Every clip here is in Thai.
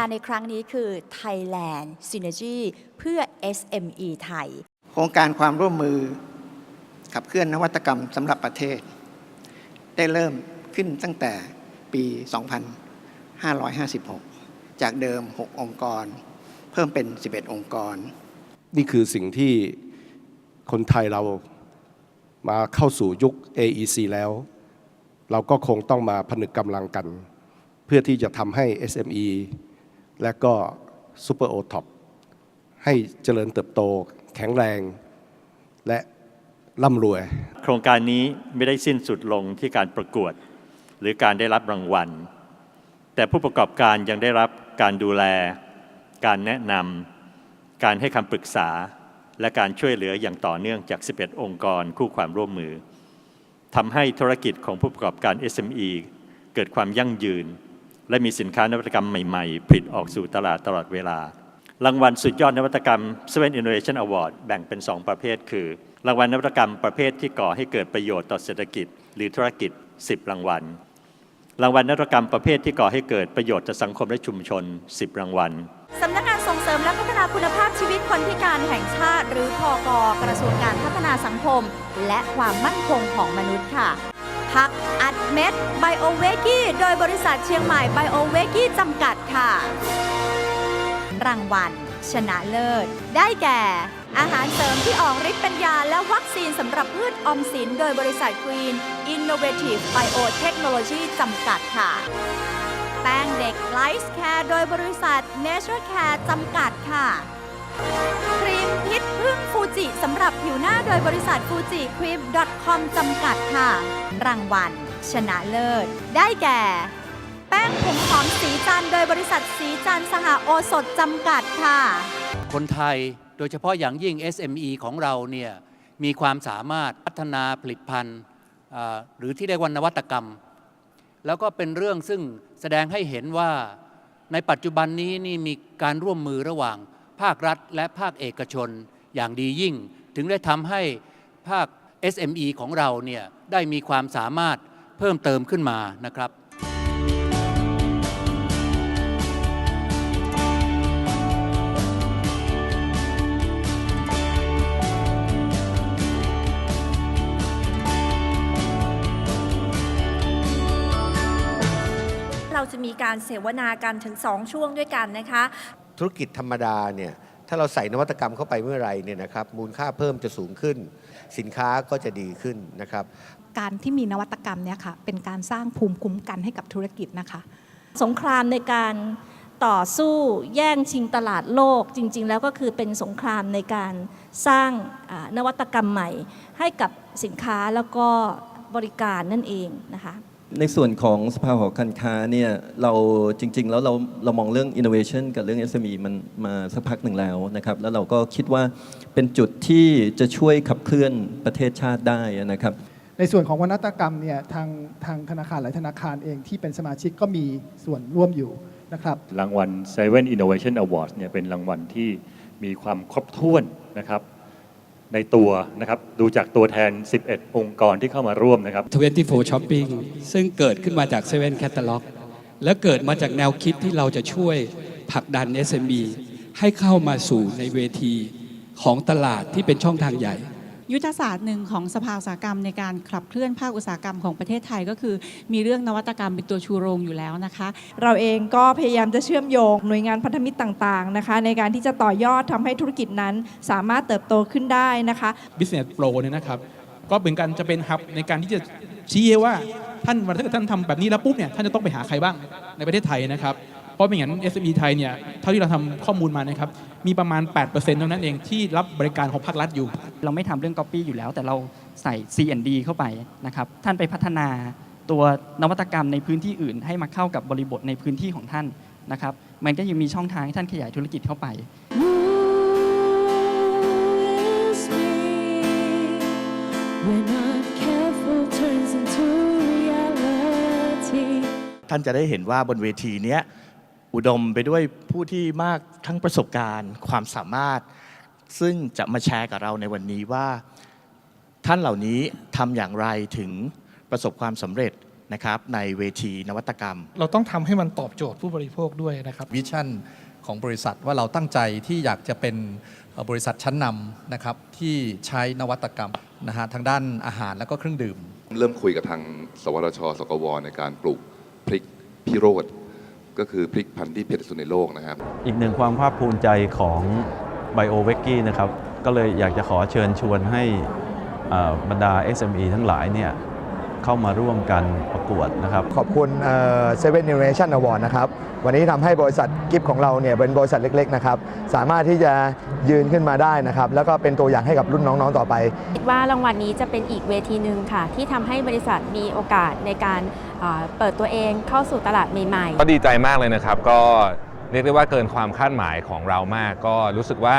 การในครั้งนี้คือ Thailand Synergy เพื่อ SME ไทย โครงการความร่วมมือขับเคลื่อนนวัตกรรมสำหรับประเทศ ได้เริ่มขึ้นตั้งแต่ปี 2556 จากเดิม 6 องค์กร เพิ่มเป็น 11 องค์กร นี่คือสิ่งที่คนไทยเรามาเข้าสู่ยุค AEC แล้ว เราก็คงต้องมาผนึกกำลังกัน เพื่อที่จะทำให้ SME และก็ Super o t o p ให้เจริญเติบโต แข็งแรง และร่ำรวย โครงการนี้ไม่ได้สิ้นสุดลงที่การประกวด หรือการได้รับรางวัล แต่ผู้ประกอบการยังได้รับการดูแล การแนะนำการให้คำปรึกษา และการช่วยเหลืออย่างต่อเนื่องจาก 11 องค์กรคู่ความร่วมมือทำให้ธุรกิจของผู้ประกอบการ SME เกิดความยั่งยืน และมีสินค้านวัตกรรมใหม่ๆผลิตออกสู่ตลาดตลอดเวลา รางวัลสุดยอดนวัตกรรม Seven Innovation Award แบ่งเป็น 2 ประเภท คือ รางวัลนวัตกรรมประเภทที่ก่อให้เกิดประโยชน์ต่อเศรษฐกิจ หรือธุรกิจ 10 รางวัล รางวัลนวัตกรรมประเภทที่ก่อให้เกิดประโยชน์ต่อสังคมและชุมชน 10 รางวัลสำนักงานส่งเสริมและพัฒนาคุณภาพชีวิตคนพิการแห่งชาติ หรือพอกกระทรวงการพัฒนาสังคม และความมั่นคงของมนุษย์ค่ะ พักอัดเม็ดไบโอเวกี้โดยบริษัทเชียงใหม่ไบโอเวกี้จำกัดค่ะ รางวัล ชนะเลิศ ได้แก่ อาหารเสริมที่ออกฤทธิ์เป็นยาและวัคซีนสำหรับพืชออมสิน โดยบริษัท Green Innovative Biotechnology จำกัดค่ะ แป้งเด็กไลฟ์แคร์โดยบริษัท Nature Care จำกัดค่ะ พิษพึ่งฟูจิสำหรับผิวหน้าโดยบริษัทฟูจิครีม .com จำกัดค่ะ รางวัล ชนะเลิศ ได้แก่ แป้งผมหอมสีจันโดยบริษัทสีจันสหโอสถจำกัดค่ะ คนไทยโดยเฉพาะอย่างยิ่ง SME ของเราเนี่ยมีความสามารถพัฒนาผลิตภัณฑ์หรือที่เรียกว่านวัตกรรม แล้วก็เป็นเรื่องซึ่งแสดงให้เห็นว่าในปัจจุบันนี้นี่มีการร่วมมือระหว่าง ภาครัฐและภาคเอกชนอย่างดียิ่ง ถึงได้ทำให้ภาค SME ของเราเนี่ยได้มีความสามารถเพิ่มเติมขึ้นมานะครับเราจะมีการเสวนากันถึง 2 ช่วงด้วยกันนะคะ ธุรกิจธรรมดาเนี่ยถ้าเราใส่นวัตกรรมเข้าไปเมื่อไรเนี่ยนะครับมูลค่าเพิ่มจะสูงขึ้น สินค้าก็จะดีขึ้นนะครับ การที่มีนวัตกรรมเนี่ยค่ะเป็นการสร้างภูมิคุ้มกันให้กับธุรกิจนะคะ สงครามในการต่อสู้แย่งชิงตลาดโลกจริง ๆ แล้วก็คือเป็นสงครามในการสร้างนวัตกรรมใหม่ ให้กับสินค้าแล้วก็บริการนั่นเองนะคะ ในส่วนของสภาหอการค้าเนี่ยเราจริง ๆ แล้วเราเรามองเรื่อง innovation กับเรื่อง SME มันมาสักพักหนึ่งแล้วนะครับ แล้วเราก็คิดว่าเป็นจุดที่จะช่วยขับเคลื่อนประเทศชาติได้นะครับ ในส่วนของวนวัตกรรมเนี่ยทางทางธนาคารหลายธนาคารเองที่เป็นสมาชิกก็มีส่วนร่วมอยู่นะครับ รางวัล Seven Innovation Awards เนี่ยเป็นรางวัลที่มีความครบถ้วนนะครับ ในตัวนะครับดูจากตัวแทน 11 องค์กรที่เข้ามาร่วมนะครับ 24 Shopping ซึ่งเกิดขึ้นมาจาก7 Catalog และเกิดมาจากแนวคิดที่เราจะช่วยผลักดัน SME ให้เข้ามาสู่ในเวทีของตลาดที่เป็นช่องทางใหญ่ ยุทธศาสตร์หนึ่งของสภาอุตสาหกรรมในการขับเคลื่อนภาคอุตสาหกรรมของประเทศไทยก็คือ มีเรื่องนวัตกรรมเป็นตัวชูโรงอยู่แล้วนะคะ เราเองก็พยายามจะเชื่อมโยงหน่วยงานพันธมิตรต่างๆนะคะ ในการที่จะต่อยอดทำให้ธุรกิจนั้นสามารถเติบโตขึ้นได้นะคะ Business Pro เนี่ยนะครับก็เป็นการจะเป็นฮับในการที่จะชี้ว่าท่านวันถ้าเกิดท่านทำแบบนี้แล้วปุ๊บเนี่ยท่านจะต้องไปหาใครบ้างในประเทศไทยนะครับเพราะไม่อย่างนั้น SME ไทยเนี่ยเท่าที่เราทำข้อมูลมานะครับมีประมาณ 8%เท่านั้นเองที่รับบริการของภาครัฐอยู่ เราไม่ทำเรื่อง Copy อยู่แล้ว แต่เราใส่ C&D เข้าไปนะครับ ท่านไปพัฒนาตัวนวัตกรรมในพื้นที่อื่น ให้มาเข้ากับบริบทในพื้นที่ของท่านนะครับ มันก็ยังมีช่องทางให้ท่านขยายธุรกิจเข้าไป ท่านจะได้เห็นว่าบนเวทีเนี้ยอุดมไปด้วยผู้ที่มากทั้งประสบการณ์ ความสามารถ ซึ่งจะมาแชร์กับเราในวันนี้ว่าท่านเหล่านี้ทำอย่างไรถึงประสบความสำเร็จนะครับในเวทีนวัตกรรม เราต้องทำให้มันตอบโจทย์ผู้บริโภคด้วยนะครับ วิชั่นของบริษัทว่าเราตั้งใจที่อยากจะเป็นเอ่อบริษัทชั้นนำนะครับที่ใช้นวัตกรรมนะฮะทางด้านอาหารและก็เครื่องดื่ม เริ่มคุยกับทางสวทช สกว ในการปลูกพริกพิโรธก็คือพริกพันธุ์ที่เผ็ดที่สุดในโลกนะครับ อีกหนึ่งความภาคภูมิใจของ ไบโอเวกกี้นะครับ ก็เลยอยากจะขอเชิญชวนให้อ่าบรรดา SME ทั้งหลายเนี่ยเข้ามาร่วมกันประกวดนะครับ ขอบคุณเซเว่นอินโนเวชันอวอร์ดนะครับ วันนี้ทำให้บริษัทกิฟของเราเนี่ยเป็นบริษัทเล็ก ๆ นะครับ สามารถที่จะยืนขึ้นมาได้นะครับ แล้วก็เป็นตัวอย่างให้กับรุ่นน้องๆต่อไป คิดว่ารางวัลนี้จะเป็นอีกเวทีหนึ่งค่ะ ที่ทำให้บริษัทมีโอกาสในการเอ่อเปิดตัวเองเข้าสู่ตลาดใหม่ๆ ก็ดีใจมากเลยนะครับก็ เรียกได้ว่าเกินความคาดหมายของเรามาก ก็รู้สึกว่า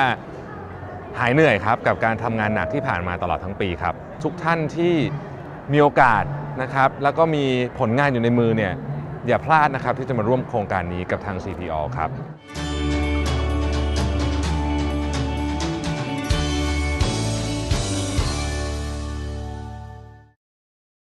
หายเหนื่อยครับกับการทำงานหนักที่ผ่านมาตลอดทั้งปีครับ ทุกท่านที่มีโอกาสนะครับ แล้วก็มีผลงานอยู่ในมือเนี่ยอย่าพลาดนะครับที่จะมาร่วมโครงการนี้กับทาง CPO ครับ